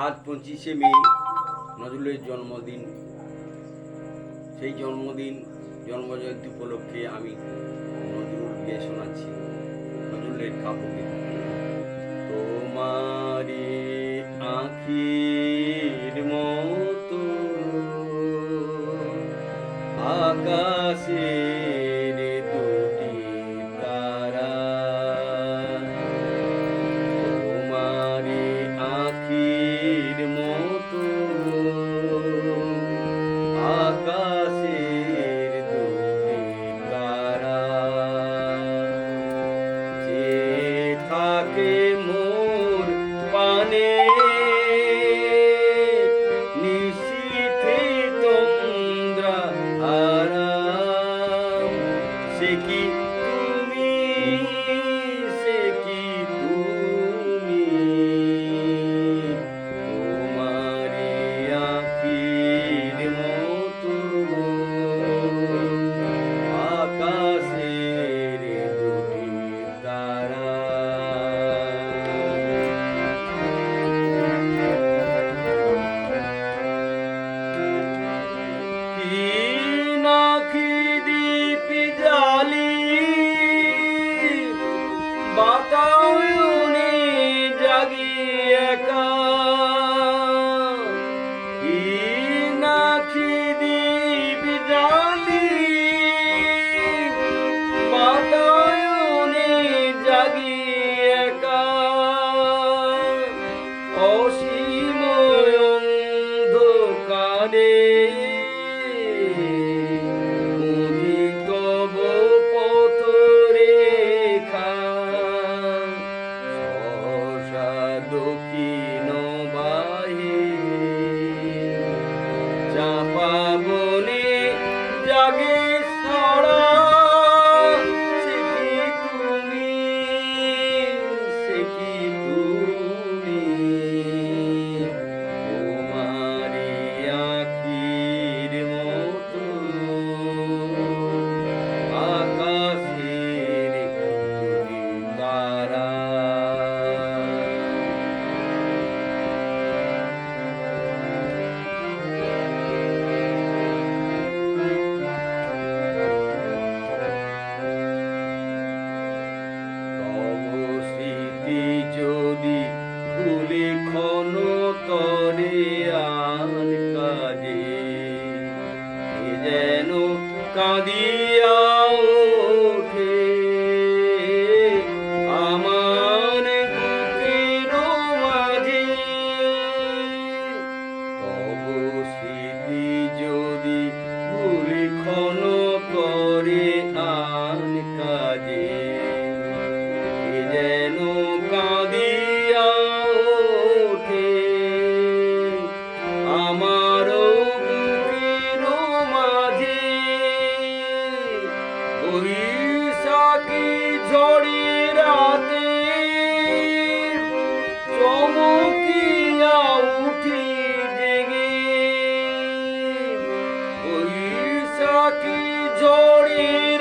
আজ পঁচিশে মে, নজরুলের জন্মদিন। সেই জন্মদিন, জন্মজয়ন্তী উপলক্ষে আমি নজরুল গিয়ে শোনাচ্ছি, নজরুলের কাব্যকে তোমারে আখির মতো আকাশের সে কি তুমি? সে কি তুমি? তোমারে আখির মতো আকাশের দুটি তারা। কি জাগি একা বনে জাগে যদি যদি ভুলে ক্ষণ তরে আর কাজে যেন কাঁদিয়া ওঠে। আমার স্মৃতি যদি ভুলে ক্ষণ তরে আর ঝড়ি রাতে চমকিয়া উঠি জেগে ওই সাকি ঝড়ি